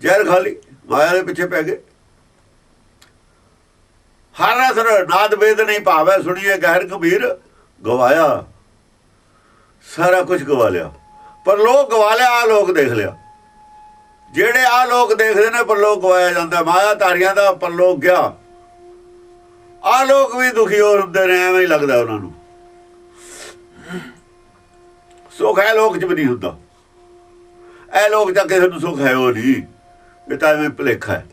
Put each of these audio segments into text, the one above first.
ਜ਼ਹਿਰ ਖਾਲੀ, ਮਾਇਆ ਦੇ ਪਿੱਛੇ ਪੈ ਗਏ। ਹਰ ਅਸਰ ਨਾਦ ਵੇਦ ਨਹੀਂ ਭਾਵੈ, ਸੁਣੀਏ ਗਹਿਰ ਕਬੀਰ, ਗਵਾਇਆ। ਸਾਰਾ ਕੁਝ ਗਵਾ ਲਿਆ। ਪਰ ਲੋਕ ਗਵਾ ਲਿਆ ਆ ਲੋਕ ਦੇਖ ਲਿਆ। ਜਿਹੜੇ ਆ ਲੋਕ ਦੇਖਦੇ ਨੇ, ਪਰ ਲੋਕ ਗਵਾਇਆ ਜਾਂਦਾ। ਮਾਇਆ ਧਾਰੀਆਂ ਦਾ ਪਰ ਲੋਕ ਗਿਆ। ਆ ਲੋਕ ਵੀ ਦੁਖੀ ਹੋ ਹੁੰਦੇ ਨੇ, ਐਵੇਂ ਹੀ ਲੱਗਦਾ ਉਹਨਾਂ ਨੂੰ। ਸੁੱਖ ਹੈ ਲੋਕ ਚ ਵੀ ਨਹੀਂ ਹੁੰਦਾ। ਇਹ ਲੋਕ ਤਾਂ ਕਿਸੇ ਨੂੰ ਸੁੱਖ ਹੈ ਉਹ ਨਹੀਂ। ਇਹ ਤਾਂ ਐਵੇਂ ਭੁਲੇਖਾ ਹੈ।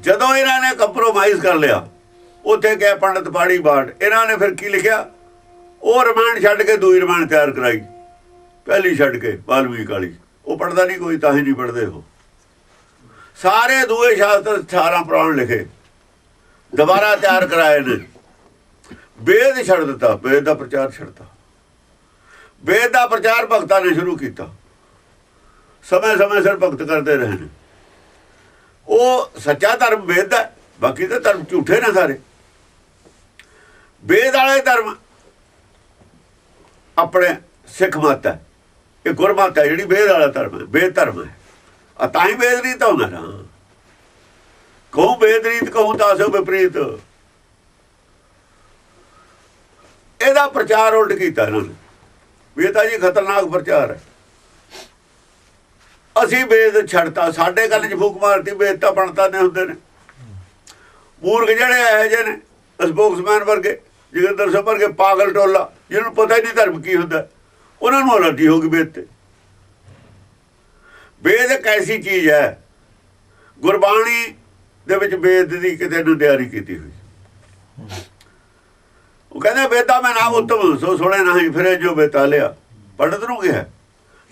ਜਦੋਂ ਇਹਨਾਂ ਨੇ ਕੰਪਰੋਮਾਈਜ਼ ਕਰ ਲਿਆ, ਉੱਥੇ ਗਏ ਪੰਡਤ ਪਾੜੀ ਬਾਟ ਇਹਨਾਂ ਨੇ ਫਿਰ ਕੀ ਲਿਖਿਆ? ਉਹ ਰਮਾਇਣ ਛੱਡ ਕੇ ਦੂਈ ਰਮਾਇਣ ਤਿਆਰ ਕਰਾਈ। ਪਹਿਲੀ ਛੱਡ ਕੇ ਵਾਲਮੀਕ ਵਾਲੀ ਉਹ ਪੜਦਾ ਨਹੀਂ ਕੋਈ, ਤਾਂ ਹੀ ਨਹੀਂ ਪੜਦੇ ਉਹ। ਸਾਰੇ ਦੂਏ ਸ਼ਾਸਤਰ 18 ਪੁਰਾਣ ਲਿਖੇ। ਦੁਬਾਰਾ ਤਿਆਰ ਕਰਾਏ ਨੇ। ਵੇਦ ਛੱਡ ਦਿੱਤਾ, ਵੇਦ ਦਾ ਪ੍ਰਚਾਰ ਛੱਡਤਾ। ਵੇਦ ਦਾ ਪ੍ਰਚਾਰ ਭਗਤਾਂ ਨੇ ਸ਼ੁਰੂ ਕੀਤਾ। ਸਮੇਂ ਸਮੇਂ ਸਿਰ ਭਗਤ ਕਰਦੇ ਰਹੇ ਨੇ। ਉਹ ਸੱਚਾ ਧਰਮ ਵੇਦ ਹੈ, ਬਾਕੀ ਤਾਂ ਧਰਮ ਝੂਠੇ ਨੇ ਸਾਰੇ। ਵੇਦ ਵਾਲੇ ਧਰਮ ਆਪਣੇ ਸਿੱਖ ਮਤ ਹੈ। ਇਹ ਗੁਰਮਤ ਹੈ ਜਿਹੜੀ ਵੇਦ ਵਾਲਾ ਧਰਮ ਹੈ ਵੇਦ ਧਰਮ ਹੈ। ਆ ਤਾਂ ਹੀ ਵੇਦ ਰੀਤ ਹੁੰਦਾ ਨਾ। ਕਹੂੰ ਵੇਦ ਰੀਤ ਕਹੂੰ ਤਾਂ ਸੋ ਵਿਪਰੀਤ। ਇਹਦਾ ਪ੍ਰਚਾਰ ਉਲਟ ਕੀਤਾ ਇਹਨਾਂ ਨੇ। ਵੀ ਇਹ ਤਾਂ ਜੀ ਖਤਰਨਾਕ ਪ੍ਰਚਾਰ ਹੈ। ਅਸੀਂ ਵੇਦ ਛੱਡਤਾ, ਸਾਡੇ ਗੱਲ 'ਚ ਫੂਕ ਮਾਰਤੀ, ਵੇਦ ਤਾਂ ਬਣਤਾ ਨੇ ਹੁੰਦੇ ਨੇ। ਮੂਰਖ ਜਿਹੜੇ ਇਹੋ ਜਿਹੇ ਨੇ ਸਪੋਕਸਮੈਨ ਵਰਗੇ, ਜਗਿੰਦਰ ਸਿੰਘ ਵਰਗੇ ਪਾਗਲ ਟੋਲਾ, ਜਿਹਨੂੰ ਪਤਾ ਹੀ ਨਹੀਂ ਧਰਮ ਕੀ ਹੁੰਦਾ, ਉਹਨਾਂ ਨੂੰ ਅਲਰਜੀ ਹੋ ਗਈ ਵੇਦ ਤੇ। ਵੇਦ ਇੱਕ ਐਸੀ ਚੀਜ਼ ਹੈ, ਗੁਰਬਾਣੀ ਦੇ ਵਿੱਚ ਵੇਦ ਦੀ ਕਿਤੇ ਨੂੰ ਤਿਆਰੀ ਕੀਤੀ ਹੋਈ। ਉਹ ਕਹਿੰਦੇ, ਵੇਦਾ ਮੈਂ ਨਾਮ ਉਤਮ, ਸੋ ਸੁਣੇ ਨਹੀਂ ਫਿਰੇ ਜੋ ਬੇਤਾ ਲਿਆ। ਪੰਡਤ ਨੂੰ ਕਿਹਾ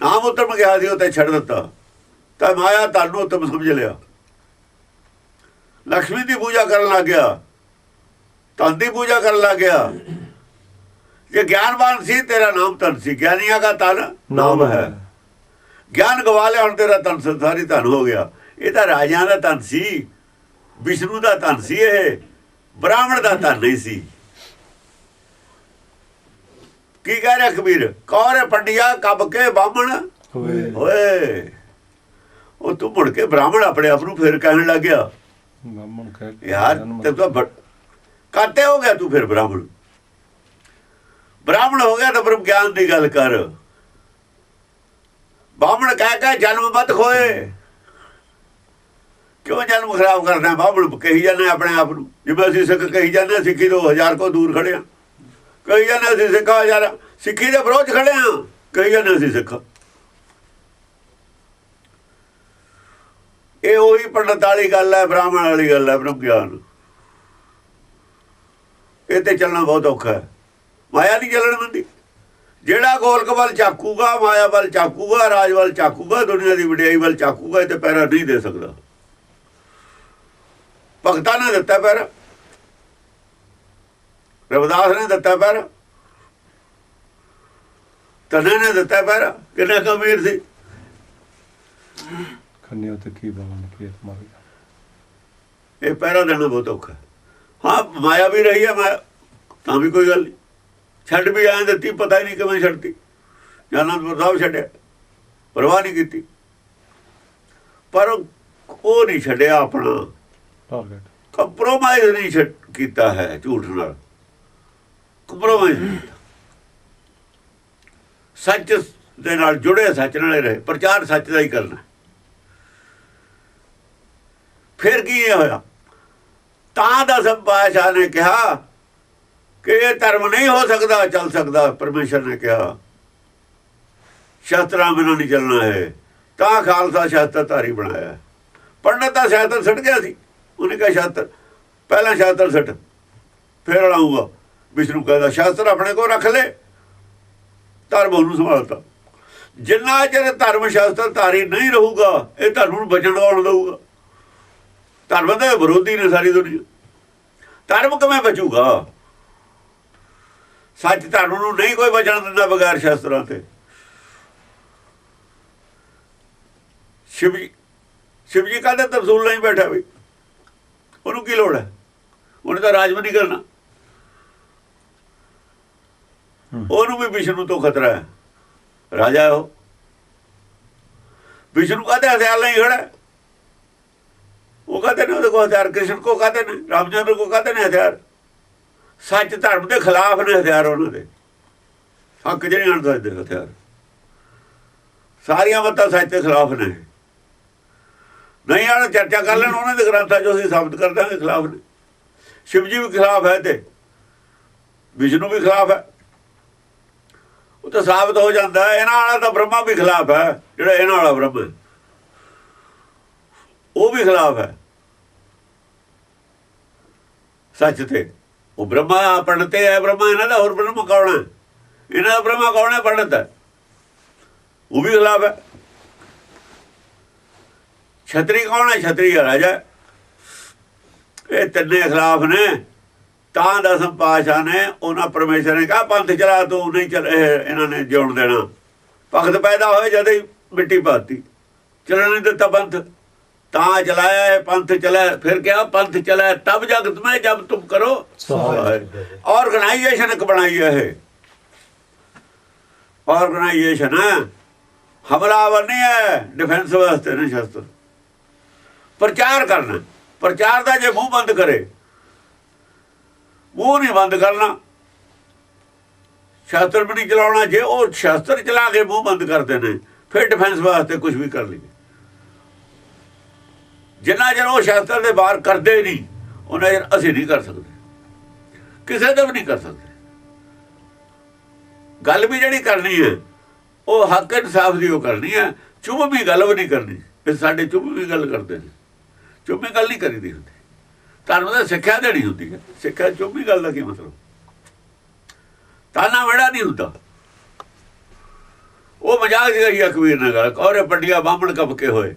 ਨਾਮ ਉਤਮ ਗਿਆ ਸੀ ਉਹ ਤੇ ਛੱਡ ਦਿੱਤਾ। ਤਾਂ ਮਾਇਆ ਤੁਹਾਨੂੰ ਉਤਮ ਸਮਝ ਲਿਆ। ਲక్ష్ਮੀ ਦੀ ਪੂਜਾ ਕਰਨ ਲੱਗ ਗਿਆ। ਧਨ ਦੀ ਪੂਜਾ ਕਰਨ ਲੱਗ ਗਿਆ। ਜੇ ਗਿਆਨਵਾਨ ਸੀ ਤੇਰਾ ਨਾਮ ਧਨ ਸੀ। ਗਿਆਨੀਆਂ ਦਾ ਧਨ ਨਾਮ ਹੈ। ਗਿਆਨ ਗਵਾ ਲਿਆ ਹੁਣ ਤੇਰਾ ਧਨ ਸੰਸਾਰੀ ਧਨ ਹੋ ਗਿਆ। ਇਹ ਤਾਂ ਰਾਜਿਆਂ ਦਾ ਧਨ ਸੀ। ਵਿਸ਼ਨੂੰ ਦਾ ਧਨ ਸੀ ਇਹ। ਬ੍ਰਾਹਮਣ ਦਾ ਧਨ ਨਹੀਂ ਸੀ। ਕੀ ਕਹਿ ਰਿਹਾ ਕਬੀਰ? ਕੌਰੇ ਪੰਡਿਆ ਕੱਬ ਕੇ ਬਾਹਮਣ? ਹੋਏ। ਓਏ ਉਹ ਤੂੰ ਮੁੜ ਕੇ ਬ੍ਰਾਹਮਣ ਆਪਣੇ ਆਪ ਨੂੰ ਫੇਰ ਕਹਿਣ ਲੱਗ ਗਿਆ। ਕਹਿ ਯਾਰ ਤੇ ਤਾਂ ਕਾਤੇ ਹੋ ਗਿਆ ਤੂੰ ਫਿਰ ਬ੍ਰਾਹਮਣ? ਬ੍ਰਾਹਮਣ ਹੋ ਗਿਆ ਤਾਂ ਬ੍ਰਹਮ ਗਿਆਨ ਦੀ ਗੱਲ ਕਰ। ਬਾਹਮਣ ਕਹਿ ਕੇ ਜਨਮ ਮਤ ਖੋਏ। ਕਿਉਂ ਜਨਮ ਖਰਾਬ ਕਰਦਾ ਬਾਹਮਣ ਕਹੀ ਜਾਂਦੇ ਆਪਣੇ ਆਪ ਨੂੰ। ਜਿਵੇਂ ਅਸੀਂ ਸਿੱਖ ਕਹੀ ਜਾਂਦੇ ਸਿੱਖੀ ਤੋਂ ਹਜ਼ਾਰ ਕੋ ਦੂਰ ਖੜੇ ਕਈ ਕਹੀ ਅਸੀਂ ਸਿੱਖਾ ਹਜ਼ਾਰ ਸਿੱਖੀ ਦੇ ਵਿਰੋਧ ਖੜੇ ਆ ਕਈ ਜਾਂਦੇ ਅਸੀਂ ਸਿੱਖ। ਇਹ ਉਹੀ ਪੰਡਤ ਵਾਲੀ ਗੱਲ ਹੈ, ਬ੍ਰਾਹਮਣ ਵਾਲੀ ਗੱਲ ਹੈ ਬ੍ਰਹਮ ਗਿਆਨ। ਇਹ ਤੇ ਚੱਲਣਾ ਬਹੁਤ ਔਖਾ ਹੈ। ਮਾਇਆ ਨਹੀਂ ਚੱਲਣ ਦਿੰਦੀ। ਜਿਹੜਾ ਗੋਲਕ ਵੱਲ ਚਾਕੂਗਾ, ਮਾਇਆ ਵੱਲ ਚਾਕੂਗਾ, ਰਾਜ ਵੱਲ ਚਾਕੂਗਾ, ਦੁਨੀਆ ਦੀ ਵਡਿਆਈ ਵੱਲ ਚਾਕੂਗਾ, ਇਹ ਤੇ ਪੈਰਾ ਨਹੀਂ ਦੇ ਸਕਦਾ। ਭਗਤਾਂ ਨੇ ਦਿੱਤਾ ਪੈਰਾ ਰਵਿਦਾਸ ਨੇ ਦਿੱਤਾ ਪੈਰਾ। ਤਨੇ ਨੇ ਦਿੱਤਾ ਪੈਰਾ। ਕਿੰਨਾ ਕਮੀਰ ਸੀ। ਖੰਨੇ ਉਤੇ ਕੀ ਬਾਹਮਣ ਖੇਤ ਮਰ ਗਿਆ। ਇਹ ਪਹਿਰਾ ਦੇਣਾ ਬਹੁਤ ਔਖਾ। ਹੈ। ਮਾਇਆ ਵੀ ਰਹੀ ਹੈ ਮੈਂ ਤਾਂ ਵੀ ਕੋਈ ਗੱਲ ਨਹੀਂ ਛੱਡ ਵੀ ਆਂ ਦਿੱਤੀ ਪਤਾ ਹੀ ਨਹੀਂ ਕਿਵੇਂ ਛੱਡਤੀ। ਜਨੰਦਪੁਰ ਸਾਹਿਬ ਛੱਡਿਆ। ਪਰਵਾਹ ਨਹੀਂ ਕੀਤੀ। ਪਰ ਉਹ ਨਹੀਂ ਛੱਡਿਆ ਆਪਣਾ। ਟਾਰਗੇਟ। ਕੰਪਰੋਮਾਈਜ਼ ਨਹੀਂ ਛੱਡ ਕੀਤਾ ਹੈ ਝੂਠ ਨਾਲ। ਕੰਪਰੋਮਾਈਜ਼ ਸੱਚ ਦੇ ਨਾਲ ਜੁੜੇ, ਸੱਚ ਨਾਲੇ ਰਹੇ। ਪ੍ਰਚਾਰ ਸੱਚ ਦਾ ਹੀ ਕਰਨਾ। ਫਿਰ ਕੀ ਇਹ ਹੋਇਆ? ਤਾਂ ਦਸ ਪਾਤਸ਼ਾਹ ਨੇ ਕਿਹਾ ਕਿ ਇਹ ਧਰਮ ਨਹੀਂ ਹੋ ਸਕਦਾ, ਚੱਲ ਸਕਦਾ। ਪਰਮੇਸ਼ਰ ਨੇ ਕਿਹਾ, ਸ਼ਾਸਤਰਾਂ ਬਿਨਾਂ ਨਹੀਂ ਚੱਲਣਾ ਹੈ ਤਾਂ ਖਾਲਸਾ ਸ਼ਾਸਤਰ ਧਾਰੀ ਬਣਾਇਆ। ਪੰਡਤ ਦਾ ਸ਼ਾਸਤਰ ਛੱਡ ਗਿਆ ਸੀ। ਉਹਨੇ ਕਿਹਾ, ਸ਼ਾਸਤਰ, ਪਹਿਲਾਂ ਸ਼ਾਸਤਰ ਛੱਡ ਫਿਰ ਲਾਉਂਗਾ ਵਿਸ਼ਨੂੰ ਕਹਿੰਦਾ, ਸ਼ਾਸਤਰ ਆਪਣੇ ਕੋਲ ਰੱਖ ਲੈ। ਧਰਮ ਉਹਨੂੰ ਸੰਭਾਲਤਾ। ਜਿੰਨਾ ਚਿਰ ਧਰਮ ਸ਼ਾਸਤਰ ਧਾਰੀ ਨਹੀਂ ਰਹੂਗਾ, ਇਹ ਧਰਮ ਨੂੰ ਬਚਣ ਆਉਣ ਦਊਗਾ ਧਰਮ ਦੇ ਵਿਰੋਧੀ ਨੇ ਸਾਰੀ ਦੁਨੀਆ। ਧਰਮ ਕਿਵੇਂ ਬਚੂਗਾ? ਸੱਚ ਧਰਮ ਨੂੰ ਨਹੀਂ ਕੋਈ ਬਚਣ ਦਿੰਦਾ ਬਗੈਰ ਸ਼ਾਸਤਰਾਂ ਤੇ। ਸ਼ਿਵ ਜੀ ਸ਼ਿਵ ਜੀ ਕਹਿੰਦੇ ਤਰਸੂਲ ਨਹੀਂ ਬੈਠਾ ਵੀ। ਉਹਨੂੰ ਕੀ ਲੋੜ ਹੈ? ਉਹਨੇ ਤਾਂ ਰਾਜ ਵੀ ਨਹੀਂ ਕਰਨਾ ਹੂੰ। ਉਹਨੂੰ ਵੀ ਵਿਸ਼ਨੂੰ ਤੋਂ ਖਤਰਾ ਹੈ। ਰਾਜਾ ਉਹ। ਵਿਸ਼ਨੂੰ ਕਹਤੇ ਹਥਿਆਰ ਨਹੀਂ ਖੜਾ ਉਹ ਕਹਤੇ ਨੇ ਉਹਦੇ ਕੋਲ ਹਥਿਆਰ, ਕ੍ਰਿਸ਼ਨ ਕੋ ਕਹਤੇ ਨੇ, ਰਾਮਚੰਦਰ ਕੋ ਕਹਤੇ ਨੇ ਹਥਿਆਰ। ਸੱਚ ਧਰਮ ਦੇ ਖਿਲਾਫ ਨੇ ਹਥਿਆਰ ਉਹਨਾਂ ਦੇ। ਹੱਕ ਜਿਹੜੇ ਆਣ ਸਕਦੇ ਹਥਿਆਰ। ਸਾਰੀਆਂ ਮਤਾਂ ਸੱਚ ਦੇ ਖਿਲਾਫ ਨੇ। ਨਹੀਂ ਆਣ, ਚਰਚਾ ਕਰ ਲੈਣ, ਉਹਨਾਂ ਦੇ ਗ੍ਰੰਥਾਂ 'ਚੋਂ ਅਸੀਂ ਸਾਬਤ ਕਰ ਦਾਂਗੇ ਖਿਲਾਫ ਨੇ। ਸ਼ਿਵ ਜੀ ਵੀ ਖਿਲਾਫ ਹੈ ਤੇ। ਵਿਸ਼ਨੂੰ ਵੀ ਖਿਲਾਫ ਹੈ। ਤਾਂ ਸਾਬਤ ਹੋ ਜਾਂਦਾ ਇਹਨਾਂ ਵਾਲਾ ਤਾਂ ਬ੍ਰਹਮਾ ਵੀ ਖਿਲਾਫ ਹੈ, ਜਿਹੜਾ ਇਹਨਾਂ ਵਾਲਾ ਬ੍ਰਹਮ ਹੈ। ਉਹ ਵੀ ਖਿਲਾਫ ਹੈ। ਸੱਚ ਤੇ, ਉਹ ਬ੍ਰਹਮਾ ਪੰਡਤ ਹੈ, ਬ੍ਰਹਮਾ ਇਹਨਾਂ ਦਾ ਹੋਰ ਬ੍ਰਹਮ ਕੌਣ ਹੈ? ਇਹਨਾਂ ਦਾ ਬ੍ਰਹਮਾ ਕੌਣ ਹੈ? ਪੰਡਤ ਹੈ। ਉਹ ਵੀ ਖਿਲਾਫ ਹੈ। ਛਤਰੀ ਕੌਣ ਹੈ? ਛਤਰੀ ਰਾਜਾ। ਇਹ ਤਿੰਨੇ ਖਿਲਾਫ ਨੇ। ਤਾਂ ਦਸਮ ਪਾਸ਼ਾ ਨੇ ਉਹਨਾਂ ਪਰਮੇਸ਼ਰ ਨੇ ਕਹਾ ਪੰਥ ਚਲਾ ਤੂੰ ਨਹੀਂ ਚੱਲ ਇਹ ਇਹਨਾਂ ਨੇ ਜਿਉਣ ਦੇਣਾ। ਭਗਤ ਪੈਦਾ ਹੋਏ ਜਦ ਹੀ ਮਿੱਟੀ ਪਾਤੀ ਚੱਲਣ ਨਹੀਂ ਦਿੱਤਾ ਪੰਥ। ਤਾਂ ਚਲਾਇਆ ਪੰਥ ਚਲਾ ਫਿਰ ਕਿਹਾ ਪੰਥ ਚਲਾ ਤਬ ਜਗਤ ਮੈਂ ਜਬ ਤੁਮ ਕਰੋ। ਆਰਗੇਨਾਈਜੇਸ਼ਨ ਇੱਕ ਬਣਾਈ ਹੈ ਇਹ। ਆਰਗੇਨਾਈਜੇਸ਼ਨ ਹੈ। ਹਮਲਾਵਰ ਨਹੀਂ ਹੈ ਡਿਫੈਂਸ ਵਾਸਤੇ ਨਹੀਂ ਸ਼ਸਤਰ। ਪ੍ਰਚਾਰ ਕਰਨਾ। ਪ੍ਰਚਾਰ ਦਾ ਜੇ ਮੂੰਹ ਬੰਦ ਕਰੇ ਮੂੰਹ ਨਹੀਂ ਬੰਦ ਕਰਨਾ। ਸ਼ਸਤਰ ਵੀ ਨਹੀਂ ਚਲਾਉਣਾ, ਜੇ ਉਹ ਸ਼ਸਤਰ ਚਲਾ ਕੇ ਮੂੰਹ ਬੰਦ ਕਰਦੇ ਨੇ ਫਿਰ ਡਿਫੈਂਸ ਵਾਸਤੇ ਕੁਝ ਵੀ ਕਰ ਲਈਏ। ਜਿੰਨਾ ਚਿਰ ਉਹ ਸ਼ਸਤਰ ਦੇ ਬਾਹਰ ਕਰਦੇ ਨਹੀਂ ਉਹਨਾਂ ਚਿਰ ਅਸੀਂ ਨਹੀਂ ਕਰ ਸਕਦੇ। ਕਿਸੇ ਦਾ ਵੀ ਨਹੀਂ ਕਰ ਸਕਦੇ। ਗੱਲ ਵੀ ਜਿਹੜੀ ਕਰਨੀ ਹੈ, ਉਹ ਹੱਕ ਇਨਸਾਫ ਦੀ ਉਹ ਕਰਨੀ ਹੈ। ਚੁੱਪ ਵੀ ਗੱਲ ਵੀ ਨਹੀਂ ਕਰਨੀ, ਇਹ ਸਾਡੇ ਚੁੱਪ ਵੀ ਗੱਲ ਕਰਦੇ ਨੇ। ਚੁੱਪ ਵੀ ਗੱਲ ਨਹੀਂ ਕਰੀਦੀ ਹੁੰਦੀ। ਧਰਮ ਦਾ ਸਿੱਖਿਆ ਦੇਣੀ ਹੁੰਦੀ। ਹੈ ਸਿੱਖਿਆ ਚੁੱਪ ਵੀ ਗੱਲ ਦਾ ਕੀ ਮਤਲਬ? ਤਾਨਾ ਵੜਾ ਨਹੀਂ ਹੁੰਦਾ। ਉਹ ਮਜ਼ਾਕ ਜਿਹੀ ਅਕਬੀਰ ਨਾਲ ਗੱਲ ਕੌਰੇ ਪੱਡੀਆਂ ਬਾਹਮਣ ਕਬ ਕੇ ਹੋਏ।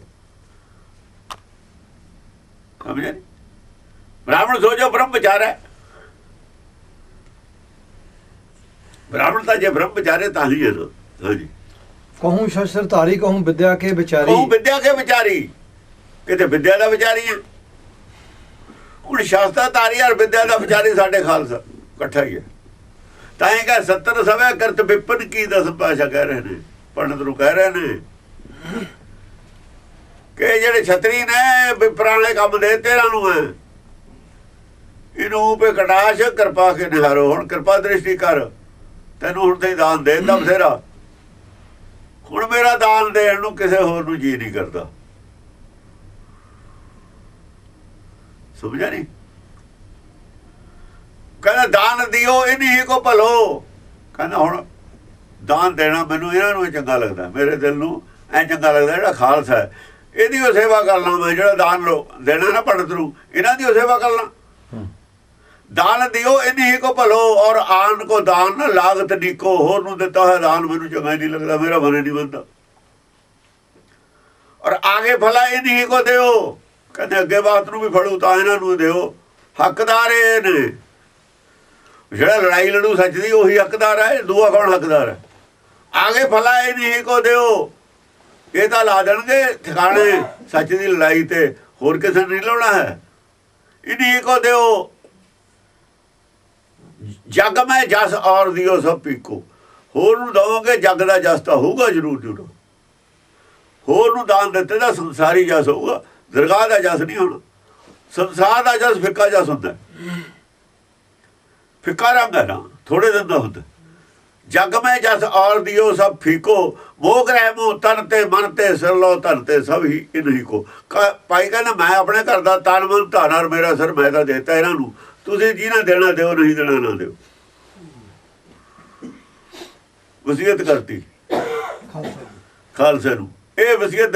ਸਮਝਿਆ? ਬ੍ਰਾਹਮਣ ਸੋਚੋ ਬ੍ਰਹਮ ਵਿਚਾਰ ਹੈ। ਬ੍ਰਾਹਮਣ ਤਾਂ ਜੇ ਬ੍ਰਹਮ ਵਿਚਾਰੇ ਤਾਂ ਹੀ ਹੈ ਹਾਂਜੀ ਕਹੂੰ ਸ਼ਸਤਰ ਧਾਰੀ ਕਹੂੰ ਵਿਦਿਆ ਕੇ ਵਿਚਾਰੀ। ਉਹ ਵਿਦਿਆ ਕੇ ਵਿਚਾਰੀ। ਕਿਤੇ ਵਿਦਿਆ ਦਾ ਵਿਚਾਰੀ ਹੈ। ਹੁਣ ਸ਼ਾਸਤਰ ਧਾਰੀ ਵਿਦਿਆ ਦਾ ਵਿਚਾਰੀ ਸਾਡੇ ਖਾਲਸਾ, ਇਕੱਠਾ ਹੀ ਹੈ। ਤਾਂ ਇਹ ਕਹ 70 ਸਵੇ ਕਰਤ ਵਿਪਨ ਕੀ ਦਸ ਪਾਸ਼ਾ ਕਹਿ ਰਹੇ ਨੇ? ਪੰਡਤ ਨੂੰ ਕਹਿ ਰਹੇ ਨੇ। ਕਿ ਜਿਹੜੇ ਛਤਰੀ ਨੇ ਵਿਪਰਾਂ ਵਾਲੇ ਕੰਮ ਦੇ ਤੇਰਾ ਨੂੰ ਹੈ। ਇਹਨੂੰ ਪੇ ਕਟਾਸ਼, ਕਿਰਪਾ ਕੇ ਨਿਹਾਰੋ। ਹੁਣ ਕਿਰਪਾ ਦ੍ਰਿਸ਼ਟੀ ਕਰ। ਤੈਨੂੰ ਹੁਣ ਤੇ ਦਾਨ ਦੇ ਦਾ ਬਥੇਰਾ। ਹੁਣ ਮੇਰਾ ਦਾਨ ਦੇਣ ਨੂੰ ਕਿਸੇ ਹੋਰ ਨੂੰ ਜੀ ਨਹੀਂ ਕਰਦਾ। ਸਮਝਿਆ ਨਹੀਂ ਕਹਿੰਦਾ ਦਾਨ ਦਿਓ ਇਨੀ ਹੀ ਕੋ ਭਲੋ। ਕਹਿੰਦਾ ਹੁਣ ਦਾਨ ਦੇਣਾ ਮੈਨੂੰ ਇਹਨਾਂ ਨੂੰ ਹੀ ਚੰਗਾ ਲੱਗਦਾ ਮੇਰੇ ਦਿਲ ਨੂੰ ਐ ਚੰਗਾ ਲੱਗਦਾ ਜਿਹੜਾ ਖਾਲਸਾ ਹੈ। ਇਹਦੀ ਉਹ ਸੇਵਾ ਕਰਨਾ ਮੈਂ ਜਿਹੜਾ ਦਾਨ ਲੋ ਦੇਣਾ ਨਾ ਪੰਡਤ ਨੂੰ ਇਹਨਾਂ ਦੀ ਉਹ ਸੇਵਾ ਕਰਨਾ ਦਾਨ ਦਿਓ ਇਨੀ ਹੀ ਕੋ ਭਲੋ ਔਰ ਆਨ ਕੋ ਦਾਨ ਨਾ ਲਾਗਤ ਨੀਕੋ ਹੋਰ ਨੂੰ ਦਿੱਤਾ ਹੋਇਆ ਦਾਨ ਮੈਨੂੰ ਚੰਗਾ ਹੀ ਨਹੀਂ ਲੱਗਦਾ ਮੇਰਾ ਮਨ ਨਹੀਂ ਬੰਦਾ ਔਰ ਆਗੇ ਭਲਾ ਹੀ ਕੋ ਦਿਓ। ਕਹਿੰਦੇ ਅੱਗੇ ਬਾਤ ਨੂੰ ਵੀ ਫੜੂ ਤਾਂ ਇਹਨਾਂ ਨੂੰ ਦਿਓ। ਹੱਕਦਾਰ ਇਹ ਨੇ। ਜਿਹੜਾ ਲੜਾਈ ਲੜੂ ਸੱਚ ਦੀ, ਉਹੀ ਹੱਕਦਾਰ ਹੈ ਦੂਆ ਕੌਣ ਹੱਕਦਾਰ ਹੈ ਆਗੇ ਭਲਾ ਇਨੀ ਹੀ ਕੋ ਦਿਓ। ਇਹ ਤਾਂ ਲਾ ਦੇਣਗੇ ਠਿਕਾਣੇ ਸੱਚ ਦੀ ਲੜਾਈ ਤੇ। ਹੋਰ ਕਿਸੇ ਨਹੀਂ ਲਾਉਣਾ ਹੈ। ਇਨੀ ਹੀ ਕੋ ਦਿਓ। ਜਗ ਮੈਂ ਜਸ ਔਰ ਦਿਓ ਸਭ ਪੀਕੋ। ਹੋਰ ਨੂੰ ਦਵੋਗੇ ਜਗ ਦਾ ਜਸ ਤਾਂ ਹੋਊਗਾ ਜ਼ਰੂਰ ਜੁੜੋ। ਹੋਰ ਨੂੰ ਦਾਨ ਦਿੱਤੇ ਦਾ ਸੰਸਾਰੀ ਜਸ ਹੋਊਗਾ। ਦਰਗਾਹ ਦਾ ਜਸ ਨਹੀਂ ਹੋਣਾ। ਸੰਸਾਰ ਦਾ ਜਸ ਫਿੱਕਾ ਜਸ ਹੁੰਦਾ। ਫਿੱਕਾ ਰੰਗ ਹੈ ਨਾ ਥੋੜੇ ਦਿਨ ਦਾ ਹੁੰਦਾ। ਜਗ ਮੈਂ ਜਸ ਔਰ ਦਿਓ, ਸਭ ਫੀਕੋ। ਮੋਗ ਰਹਿ ਮੋ ਤਨ ਤੇ ਮਨ ਤੇ ਸਿਰ ਲੋ ਤਨ ਤੇ ਸਭ ਹੀ ਇਨਹੀ ਕੋ। ਭਾਈ ਕਹਿੰਦਾ, ਮੈਂ ਆਪਣੇ ਘਰ ਦਾ ਤਨ, ਮਨ, ਧਨ ਔਰ ਮੇਰਾ ਸਿਰ ਮੈਂ ਤਾਂ ਦੇਤਾ ਇਹਨਾਂ ਨੂੰ। ਤੁਸੀਂ ਜਿਹਨਾਂ ਦੇਣਾ ਦਿਓ, ਨਹੀਂ ਦੇਣਾ ਨਾ ਦਿਓ। ਵਸੀਅਤ ਕਰਤੀ। ਖਾਲਸੇ ਨੂੰ। ਇਹ ਵਸੀਅਤ